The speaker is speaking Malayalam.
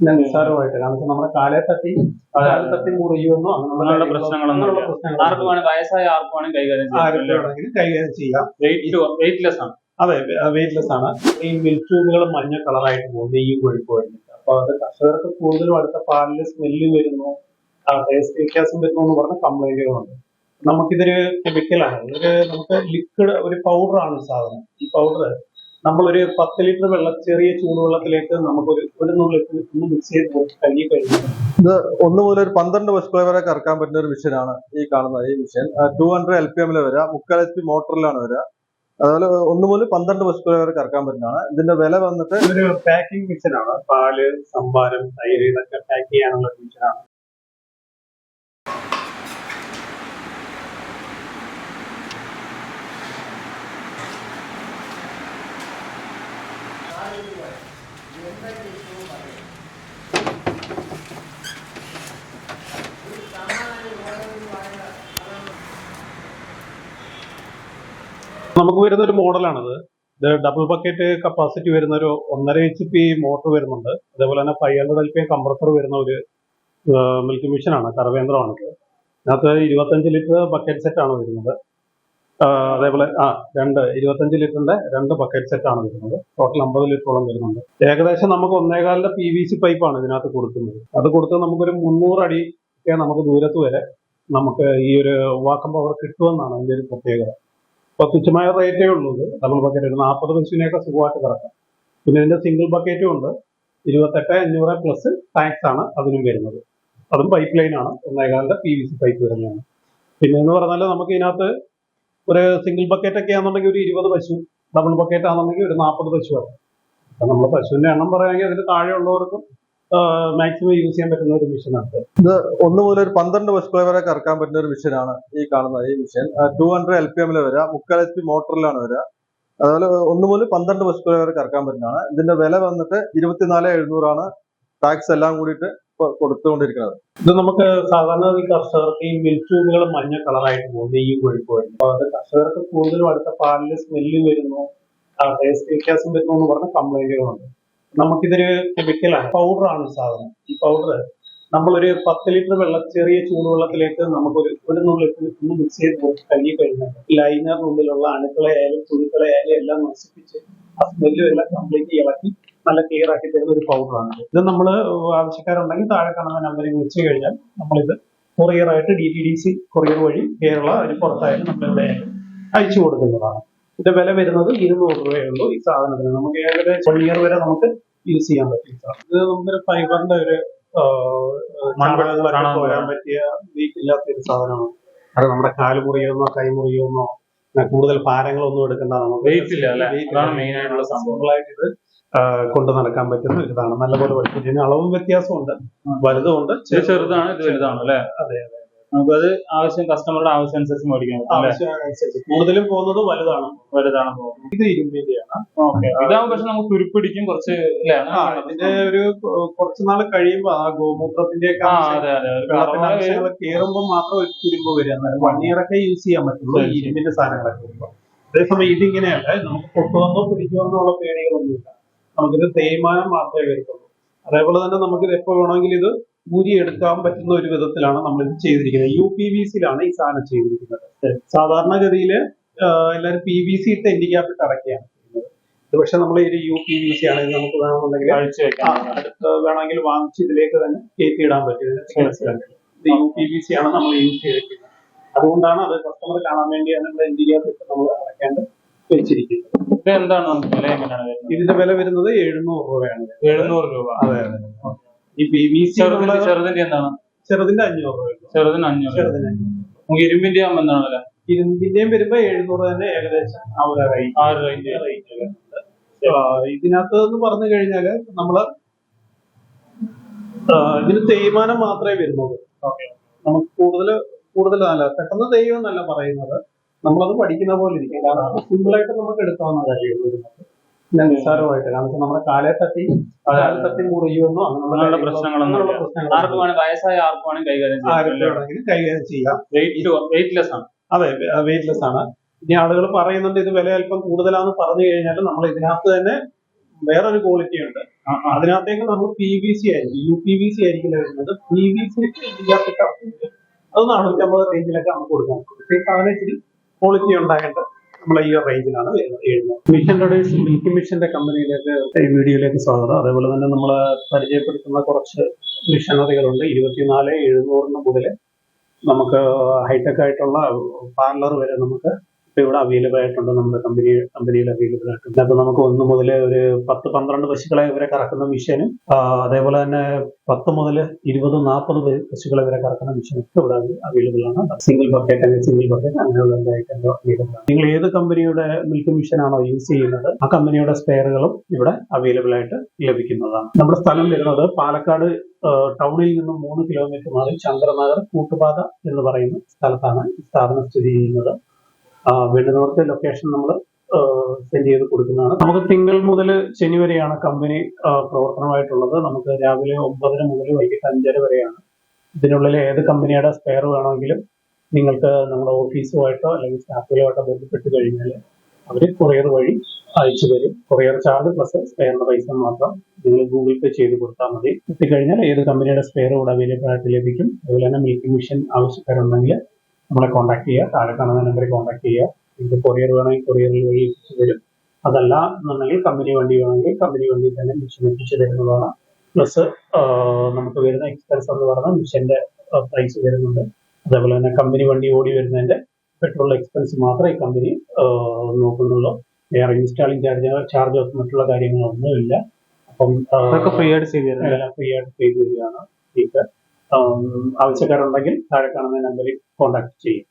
നിസ്സാരമായിട്ട്. കാരണം നമ്മുടെ കാലെ തട്ടി കാലെ തട്ടി മുറിയുമെന്നോ അങ്ങനെയുള്ള പ്രശ്നങ്ങളൊന്നും ആർക്കും വേണേ വയസ്സായ ആർക്കും വേണം കൈകാര്യം ചെയ്യാം. കൈകാര്യം ചെയ്യാം. വെയിറ്റ്ലെസ് ആണ്. അതെ വെയിറ്റ്ലെസ് ആണ്. ഈ മിൽക്ക് ട്യൂബുകൾ മഞ്ഞ കളറായിട്ട് പോകും. ഈ കൊഴുപ്പ് കഴിഞ്ഞിട്ട് അപ്പൊ അത് കർഷകർക്ക് കൂടുതലും അടുത്ത പാലിൽ സ്മെല്ല് വരുന്നു. ടേസ്റ്റ് വ്യത്യാസം വരുന്നു എന്ന് പറഞ്ഞ കംപ്ലൈന്റുകളുണ്ട് നമുക്കിതൊരു കെമിക്കലാണ് ഇതൊരു നമുക്ക് ലിക്വിഡ് ഒരു പൗഡർ ആണ് സാധനം. ഈ പൗഡർ നമ്മളൊരു പത്ത് ലിറ്റർ വെള്ളം ചെറിയ ചൂടുവെള്ളത്തിലേക്ക് നമുക്ക് ഒരു നുള്ളിട്ട് ഒന്ന് മിക്സ് ചെയ്ത് കഴുകി കഴിഞ്ഞു ഇത് ഒന്ന് മുതൽ ഒരു പന്ത്രണ്ട് ബസ് വരെ കറക്കാൻ പറ്റുന്ന ഒരു മെഷീനാണ് ഈ കാണുന്നത് ഈ machine two hundred L P എമ്മിൽ വരാം മുക്കാൽ എച്ച് പി മോട്ടറിലാണ് വരിക അതുപോലെ ഒന്ന് മുതൽ പന്ത്രണ്ട് ബസ് വരെ കറക്കാൻ പറ്റുന്നതാണ്. ഇതിന്റെ വില വന്നിട്ട് ഒരു പാക്കിംഗ് മിഷനാണ് പാൽ സംഭാരം തൈര് ഇതൊക്കെ പാക്ക് ചെയ്യാനുള്ള മിഷനാണ് നമുക്ക് വരുന്ന ഒരു മോഡലാണത്. ഇത് ഡബിൾ ബക്കറ്റ് കപ്പാസിറ്റി വരുന്ന ഒരു ഒന്നര എച്ച് പി മോട്ടർ വരുന്നുണ്ട്. അതേപോലെ തന്നെ five hundred L P compressor വരുന്ന ഒരു മിൽക്ക് മെഷീനാണ് കറവേന്ദ്രമാണിത്. അതിനകത്ത് ഇരുപത്തഞ്ച് ലിറ്റർ ബക്കറ്റ് സെറ്റ് ആണ് വരുന്നത്. അതേപോലെ ആ രണ്ട് ഇരുപത്തഞ്ച് ലിറ്ററിന്റെ രണ്ട് ബക്കറ്റ് സെറ്റ് ആണ് വരുന്നത്. ടോട്ടൽ അമ്പത് ലിറ്ററോളം വരുന്നുണ്ട്. ഏകദേശം നമുക്ക് ഒന്നേകാലിന്റെ പി വി സി പൈപ്പാണ് ഇതിനകത്ത് കൊടുക്കുന്നത്. അത് കൊടുത്ത് നമുക്കൊരു അടി ഒക്കെ നമുക്ക് ദൂരത്ത് വരെ നമുക്ക് ഈ ഒരു വാക്കം പവർ കിട്ടുമെന്നാണ് അതിന്റെ ഒരു പ്രത്യേകത. ഇപ്പൊ തുച്ഛമായ റേറ്റേ ഉള്ളൂ ഡബിൾ ബക്കറ്റ് ഒരു നാൽപ്പത് പശുവിനെയൊക്കെ സുഖമായിട്ട് കിടക്കാം. പിന്നെ ഇതിന്റെ സിംഗിൾ ബക്കറ്റും ഉണ്ട്. ഇരുപത്തെട്ട് അഞ്ഞൂറ് പ്ലസ് ടാക്സ് ആണ് അതിനും വരുന്നത്. അതും പൈപ്പ് ലൈനാണ് ഒന്നേകാലിന്റെ പി വി സി പൈപ്പ് വരുന്നതാണ്. പിന്നെ എന്ന് പറഞ്ഞാൽ നമുക്ക് ഇതിനകത്ത് ഒരു സിംഗിൾ ബക്കറ്റ് ഒക്കെ ആണെന്നുണ്ടെങ്കിൽ ഒരു ഇരുപത് പശു ഡബിൾ ബക്കറ്റ് ആണെന്നുണ്ടെങ്കിൽ ഒരു നാൽപ്പത് പശു ആണ് അപ്പൊ നമ്മൾ പശുവിന്റെ എണ്ണം പറയുകയാണെങ്കിൽ അതിന് താഴെയുള്ളവർക്കും മാക്സിമം യൂസ് ചെയ്യാൻ പറ്റുന്ന ഒരു മിഷനാണ് ഒന്ന് മുതൽ ഒരു പന്ത്രണ്ട് പശുക്കളെ വരെ കറക്കാൻ പറ്റുന്ന ഒരു മിഷനാണ് ഈ കാണുന്ന ഈ machine two hundred L P എമ്മിൽ വരാം മുക്കാൽ എച്ച് പി മോട്ടറിലാണ് വരിക അതുപോലെ ഒന്ന് മുതൽ പന്ത്രണ്ട് പശുക്കളെ വരെ കറക്കാൻ പറ്റുന്നതാണ്. ഇതിന്റെ വില വന്നിട്ട് ഇരുപത്തിനാല് എഴുന്നൂറാണ് ടാക്സ് എല്ലാം കൂടിയിട്ട് കൊടുത്തുകൊണ്ടിരിക്കുന്നത്. ഇത് നമുക്ക് സാധാരണ ഈ കർഷകർക്ക് ഈ മിൽക്ക് മഞ്ഞ കളറായിട്ട് പോകുന്നു ഈ കഴിഞ്ഞു അപ്പൊ അത് കർഷകർക്ക് കൂടുതലും അടുത്ത പാലിൽ സ്മെല്ല് വരുന്നു. ടേസ്റ്റ് വ്യത്യാസം വരുന്നു എന്ന് പറഞ്ഞ കംപ്ലൈന്റുകളുണ്ട് നമുക്കിതൊരു കെമിക്കലാണ് ആണ്. സാധനം. ഈ പൗഡർ നമ്മളൊരു പത്ത് ലിറ്റർ വെള്ളം ചെറിയ ചൂടുവെള്ളത്തിലേക്ക് നമുക്ക് ഒരു നുള്ളിട്ട് ഒന്ന് മിക്സ് ചെയ്ത് കഴുകി കഴിഞ്ഞാൽ ലൈനറിനുള്ളിലുള്ള അണുക്കളെ ആയാലും തുണിക്കളെ ആയാലും എല്ലാം നശിപ്പിച്ച് ആ സ്മെല്ലും എല്ലാം കംപ്ലീറ്റ് ഇളക്കി നല്ല ക്ലിയർ ആക്കി തരുന്ന ഒരു പൗഡറാണ് ഇത്. നമ്മൾ ആവശ്യക്കാരുണ്ടെങ്കിൽ താഴെ കാണുന്ന നമ്പറിൽ വിളിച്ചു കഴിഞ്ഞാൽ നമ്മളിത് കൊറിയർ ആയിട്ട് D T D C courier വഴി കേരള അതിന് പുറത്തായാലും നമ്മളിവിടെ അയച്ചു കൊടുക്കുന്നതാണ്. ഇതിന്റെ വില വരുന്നത് ഇരുന്നൂറ് രൂപയേ ഉള്ളൂ ഈ സാധനത്തിന്. നമുക്ക് ഏകദേശം വൺ ഇയർ വരെ നമുക്ക് യൂസ് ചെയ്യാൻ പറ്റും ഇത് നമുക്കൊരു ഫൈബറിന്റെ ഒരു വരാൻ പറ്റിയ വീക്ക് ഇല്ലാത്ത ഒരു സാധനമാണ്. അത് നമ്മുടെ കാൽ മുറിയുന്നോ കൈ മുറിയുന്നോ കൂടുതൽ ഭാരങ്ങളൊന്നും എടുക്കേണ്ട നമുക്ക് വെയിറ്റ് ഇല്ല അല്ലെ? മെയിൻ ആയിട്ടുള്ള സംഭവങ്ങളായിട്ട് ഇത് കൊണ്ട് നടക്കാൻ പറ്റുന്ന ഇതാണ് നല്ലപോലെ പഠിക്കും ഇതിന് അളവും വ്യത്യാസമുണ്ട് വലുതുമുണ്ട് ഇത് ചെറുതാണ് ഇത് വലുതാണ് അല്ലെ? അതെ അതെ നമുക്കത് ആവശ്യം കസ്റ്റമറുടെ ആവശ്യം അനുസരിച്ച് മേടിക്കാൻ ആവശ്യമനുസരിച്ച് കൂടുതലും പോകുന്നത് വലുതാണ്. വലുതാണ് പോകുന്നത്. ഇത് ഇരുമ്പിന്റെയാണ്. ഇതാവും പക്ഷെ നമുക്ക് തുരുപ്പിടിക്കും കുറച്ച് അല്ലേ അതിന്റെ ഇതിന്റെ ഒരു കുറച്ച് നാൾ കഴിയുമ്പോ ആ ഗോമൂത്രത്തിന്റെ കയറുമ്പോ മാത്രം ഒരു തുരുമ്പ് വരിക. എന്നാലും വൺ ഇയർ ഒക്കെ യൂസ് ചെയ്യാൻ പറ്റുള്ളൂ ഇരുമ്പിന്റെ സാധനങ്ങളൊക്കെ അതേസമയം ഇതിങ്ങനെയല്ല നമുക്ക് പൊട്ടുവന്നോ ഉള്ള പേടികളൊന്നുമില്ല. നമുക്കിത് തേയ്മാനം മാത്രമേ വരുത്തുള്ളൂ. അതേപോലെ തന്നെ നമുക്ക് എപ്പോ വേണമെങ്കിലും ഇത് ഊരി എടുക്കാൻ പറ്റുന്ന ഒരു വിധത്തിലാണ് നമ്മൾ ഇത് ചെയ്തിരിക്കുന്നത് യു പി വി സിയിലാണ് ഈ സാധനം ചെയ്തിരിക്കുന്നത്. സാധാരണഗതിയിൽ എല്ലാവരും പി വി സി ഇട്ട് എൻഡിക്യാപ്പ് ഇട്ട് അടയ്ക്കുകയാണ് ചെയ്യുന്നത്. ഇത് പക്ഷെ നമ്മൾ ഈ യു പി വി സി ആണ് നമുക്ക് വേണമെന്നുണ്ടെങ്കിൽ അഴിച്ചു ആ, വെക്കാം അടുത്ത് വേണമെങ്കിൽ വാങ്ങിച്ച് ഇതിലേക്ക് തന്നെ കയറ്റി ഇടാൻ പറ്റും. ഇത് യു പി വി സി ആണ് നമ്മൾ യൂസ് ചെയ്തിരിക്കുന്നത്. അതുകൊണ്ടാണ് അത് കസ്റ്റമർ കാണാൻ വേണ്ടിയാണ് ഇന്ത്യക്കകത്ത് ഇട്ട് നമ്മൾ അടയ്ക്കാണ്ട് വെച്ചിരിക്കുന്നത്. ഇത് എന്താണ് നമുക്ക് വില എങ്ങനെയാണ് വരുന്നത്? ഇതിന്റെ വില വരുന്നത് എഴുന്നൂറ് രൂപയാണ്. എഴുന്നൂറ് രൂപ. അതെ അതെ. ഈ പി വി സി ചെറുതിന്റെ ചെറുതിന്റെ എന്താണ്? ചെറുതിന്റെ അഞ്ഞൂറ് രൂപ. ചെറുതിന് അഞ്ഞൂറ് ചെറുതിന് അഞ്ഞൂറ്. നമുക്ക് ഇരുമ്പിന്റെ ആകുമ്പോൾ എന്താണ് വില? ഇരുമ്പിന്റെയും വരുമ്പോ എഴുന്നൂറ് തന്നെ ഏകദേശം ഒരു റേറ്റ് ആ ഒരു range. റേറ്റ് വരുന്നുണ്ട്. ആ, ഇതിനകത്ത് എന്ന് പറഞ്ഞു കഴിഞ്ഞാൽ നമ്മൾ ആ, ഇതിന് തേയ്മാനം മാത്രമേ വരുന്നുള്ളൂ. നമുക്ക് കൂടുതൽ കൂടുതൽ നല്ല പെട്ടെന്ന് തെയ്യം എന്നല്ല പറയുന്നത്. നമ്മളത് പഠിക്കുന്ന പോലെ ഇരിക്കും. കാരണം സിമ്പിൾ ആയിട്ട് നമുക്ക് എടുക്കാവുന്ന പിന്നെ നിസ്സാരമായിട്ട്. കാരണം നമ്മുടെ കാലെ തട്ടി കാലെ തട്ടി മുറിയുമെന്നോ അങ്ങനെയുള്ള പ്രശ്നങ്ങളൊന്നും ആർക്കും വേണേ വയസ്സായ ആർക്കും വേണം കൈകാര്യം ചെയ്യാം. കൈകാര്യം ചെയ്യാം. വെയിറ്റ് വെയിറ്റ്ലെസ് ആണ്. അതെ വെയിറ്റ്ലെസ് ആണ്. ഇനി ആളുകൾ പറയുന്നുണ്ട് ഇത് വില അല്പം കൂടുതലാന്ന് പറഞ്ഞു കഴിഞ്ഞാൽ നമ്മൾ ഇതിനകത്ത് തന്നെ വേറൊരു ക്വാളിറ്റി ഉണ്ട്. അതിനകത്തേക്ക് നമ്മൾ പി വി സി ആയിരിക്കും. യു പി വി സി ആയിരിക്കില്ല വരുന്നത്. പി വി സി അത് നാനൂറ്റമ്പത് റേഞ്ചിലൊക്കെ നമുക്ക് കൊടുക്കാം. പക്ഷേ ഇച്ചിരി ക്വാളിറ്റി ഉണ്ടായിട്ട് നമ്മൾ ഈ റേഞ്ചിലാണ് എഴുതുന്നത് മിഷൻ മിൽക്കി മിഷന്റെ കമ്പനിയിലേക്ക് ഈ വീഡിയോയിലേക്ക് സ്വാഗതം. അതേപോലെ തന്നെ നമ്മൾ പരിചയപ്പെടുത്തുന്ന കുറച്ച് മിഷനറികളുണ്ട്. ഇരുപത്തിനാല് എഴുന്നൂറിന് മുതൽ നമുക്ക് ഹൈടെക് ആയിട്ടുള്ള പാർലർ വരെ നമുക്ക് ഇവിടെ അവൈലബിൾ ആയിട്ടുണ്ട്. നമ്മുടെ കമ്പനി കമ്പനിയിൽ അവൈലബിൾ ആയിട്ടുണ്ട്. അപ്പൊ നമുക്ക് ഒന്ന് മുതൽ ഒരു പത്ത് പന്ത്രണ്ട് പശുക്കളെ ഇവരെ കറക്കുന്ന മിഷനും അതേപോലെ തന്നെ പത്ത് മുതൽ ഇരുപത് നാൽപ്പത് പശുക്കളെ വരെ കറക്കുന്ന മിഷനും ഇവിടെ അവൈലബിൾ ആണ്. സിംഗിൾ ബക്കറ്റ് അല്ലെങ്കിൽ സിംഗിൾ ബക്കറ്റ് അങ്ങനെയുള്ള ഐറ്റം അവൈലബിൾ ആണ്. നിങ്ങൾ ഏത് കമ്പനിയുടെ മിൽക്ക് മിഷൻ ആണോ യൂസ് ചെയ്യുന്നത് ആ കമ്പനിയുടെ സ്പെയറുകളും ഇവിടെ അവൈലബിൾ ആയിട്ട് ലഭിക്കുന്നതാണ്. നമ്മുടെ സ്ഥലം വരുന്നത് പാലക്കാട് ടൗണിൽ നിന്നും മൂന്ന് കിലോമീറ്റർ മാറി ചന്ദ്രനഗർ കൂട്ടുപാത എന്ന് പറയുന്ന സ്ഥലത്താണ് സ്ഥാപനം സ്ഥിതി ചെയ്യുന്നത്. വേണ്ടുന്നവർക്ക് ലൊക്കേഷൻ നമ്മൾ സെൻഡ് ചെയ്ത് കൊടുക്കുന്നതാണ്. നമുക്ക് തിങ്കൾ മുതൽ ശനി വരെയാണ് കമ്പനി പ്രവർത്തനമായിട്ടുള്ളത്. നമുക്ക് രാവിലെ ഒമ്പതര മുതൽ വൈകിട്ട് അഞ്ചര വരെയാണ്. ഇതിനുള്ളിൽ ഏത് കമ്പനിയുടെ സ്പെയർ വേണമെങ്കിലും നിങ്ങൾക്ക് നമ്മുടെ ഓഫീസുമായിട്ടോ അല്ലെങ്കിൽ സ്റ്റാഫുകളുമായിട്ടോ ബന്ധപ്പെട്ട് കഴിഞ്ഞാൽ അവർ കൊറിയർ വഴി അയച്ചു തരും. കൊറിയർ ചാർജ് പ്ലസ് സ്പെയറിന്റെ പൈസ മാത്രം നിങ്ങൾ ഗൂഗിൾ പേ ചെയ്ത് കൊടുത്താൽ മതി. എത്തിക്കഴിഞ്ഞാൽ ഏത് കമ്പനിയുടെ സ്പെയർ ഇവിടെ അവൈലബിൾ ആയിട്ട് ലഭിക്കും. അതുപോലെ തന്നെ മിൽക്കിംഗ് മെഷീൻ ആവശ്യക്കാരുണ്ടെങ്കിൽ നമ്മളെ കോൺടാക്ട് ചെയ്യുക. താഴെ കാണുന്ന നമ്പറിൽ കോൺടാക്ട് ചെയ്യുക. നിങ്ങൾക്ക് കൊറിയർ വേണമെങ്കിൽ കൊറിയറിൽ വഴി എത്തിച്ചു തരും അതല്ല എന്നുണ്ടെങ്കിൽ കമ്പനി വണ്ടി വേണമെങ്കിൽ കമ്പനി വണ്ടി തന്നെ മിഷൻ എത്തിച്ചു തരുന്നതാണ്. പ്ലസ് നമുക്ക് വരുന്ന എക്സ്പെൻസ് എന്ന് പറഞ്ഞാൽ മിഷന്റെ പ്രൈസ് വരുന്നുണ്ട്. അതേപോലെ തന്നെ കമ്പനി വണ്ടി ഓടി വരുന്നതിന്റെ പെട്രോൾ എക്സ്പെൻസ് മാത്രമേ ഈ കമ്പനി നോക്കുന്നുള്ളൂ. വേറെ ഇൻസ്റ്റാളിംഗ് ചാർജ് ചാർജ് മറ്റുള്ള കാര്യങ്ങളൊന്നും ഇല്ല അപ്പം ഫ്രീ ആയിട്ട് ചെയ്ത് തരാം ഫ്രീ ആയിട്ട് ചെയ്ത് തരികയാണ് ആവശ്യക്കാരുണ്ടെങ്കിൽ താഴെ കാണുന്ന നമ്പറിൽ കോൺടാക്ട് ചെയ്യും.